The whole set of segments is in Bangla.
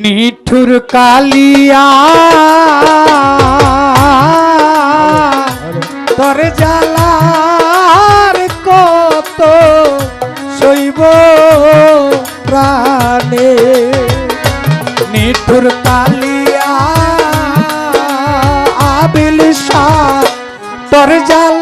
নিঠুর কালিয়া তোর জালার প্রাণে নিঠুর কালিয়া আবিল শাহ তোর জালায়ার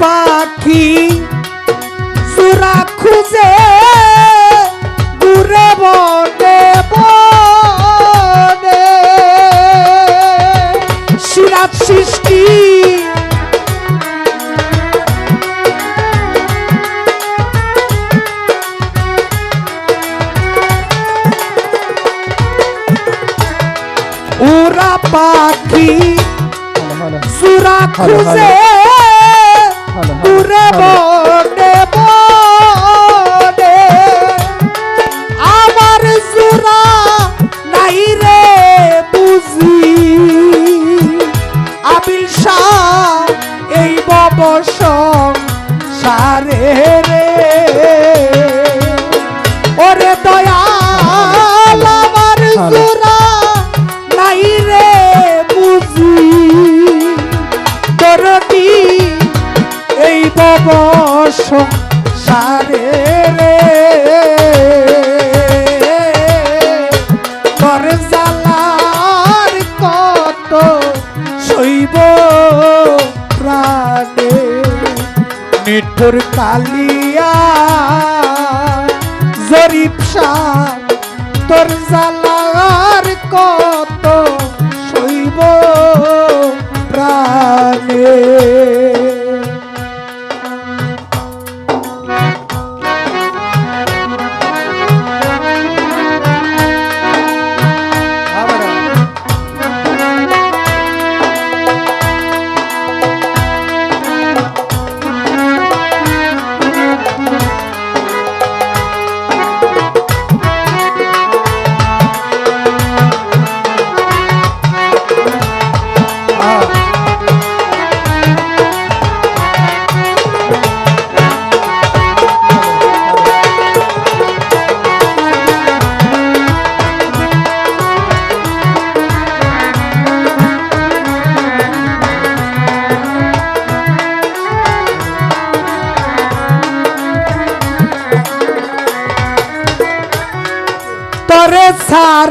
পাখি সুরা খুঁজে দূরে বনে বনে সিরাত সৃষ্টি। উড়া পাখি সুরা খুঁজে rabo! নিঠুর কালিয়া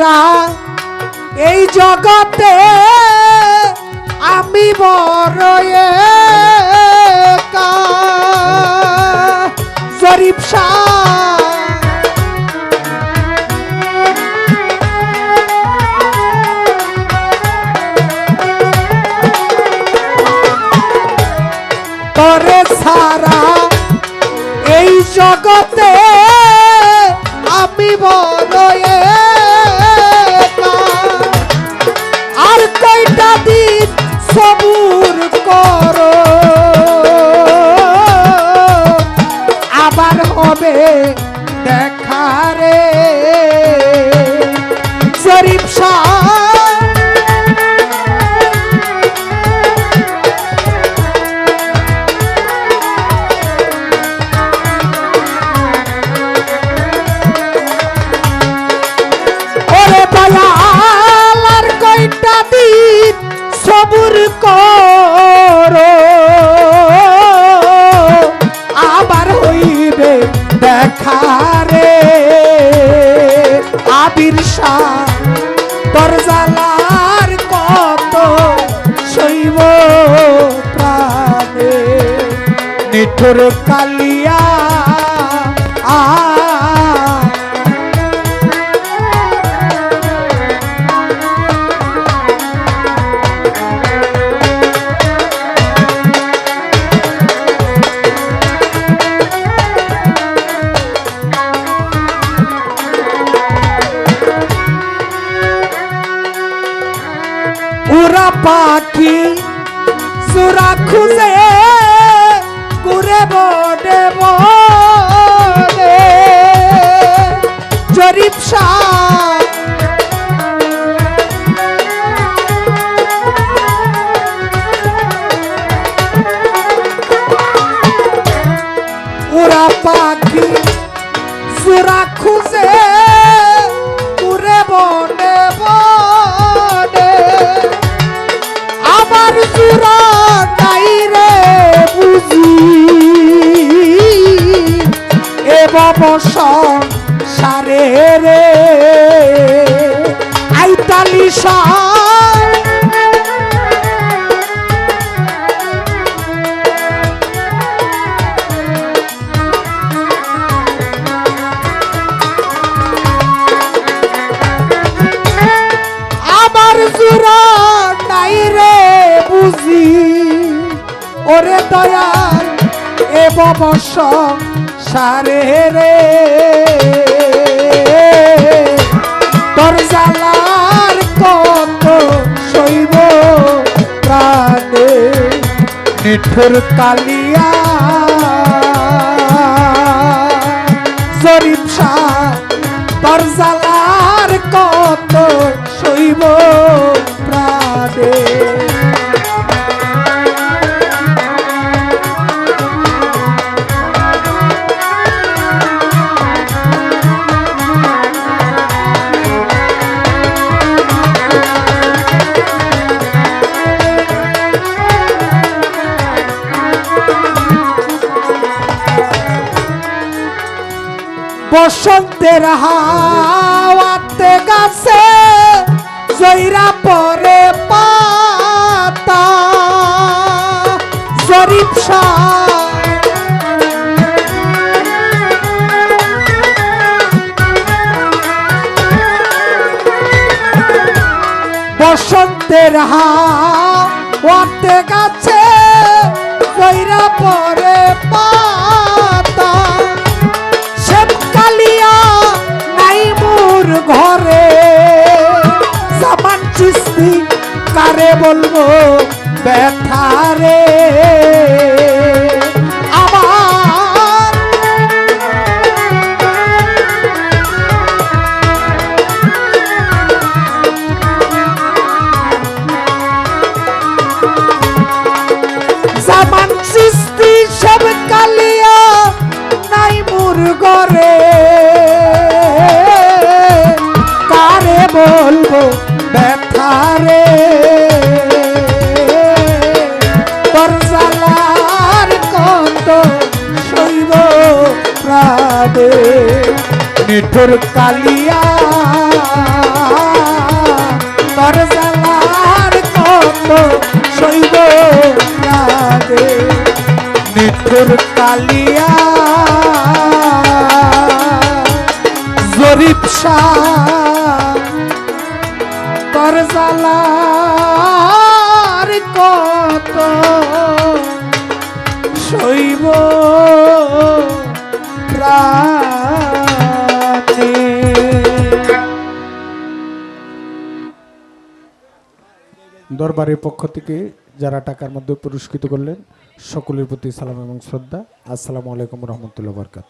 সারা এই জগতে আমি বড় একা। শাহ সবুর করো। আবার হবে দেখারে শরীফ শাহ সবুর করো। আবার হইবে দেখা রে আবির শাহ তোর জালার কত শৈব প্রাণে। নিঠুর কালিয়া পাখি। সুরা খুঁজে ঘুরে বনে বনে। জরিপ শাহ এ ববস সারে রে। আইতালি আমার জুরা নাই রে বুঝি। ওরে দয়াল এ ববস সারে রে। তোর জালার কত শৈব প্রাণে, নিঠুর কালিয়া। জরিপ শাহ তোর জালার কত শৈব বসন্তের হাওয়াতে গাছে জৈরা পরে পাতা। জরিপ বসন্তের হাওয়াতে গাছে বলব ব্যথারে আমার জামান সৃষ্টি সব কালিয়া নাই বলব ব্যথারে তোর প্রাণে নিঠুর কালিয়া তোর জালার কত শৈব প্রাণে নিঠুর কালিয়া, জরিপ তোর জালার কত শৈব দরবারের পক্ষ থেকে যারা টাকার মধ্যে পুরস্কৃত করলেন, সকলের প্রতি সালাম এবং শ্রদ্ধা। আসসালামু আলাইকুম রহমতুল্লাহ বরকাত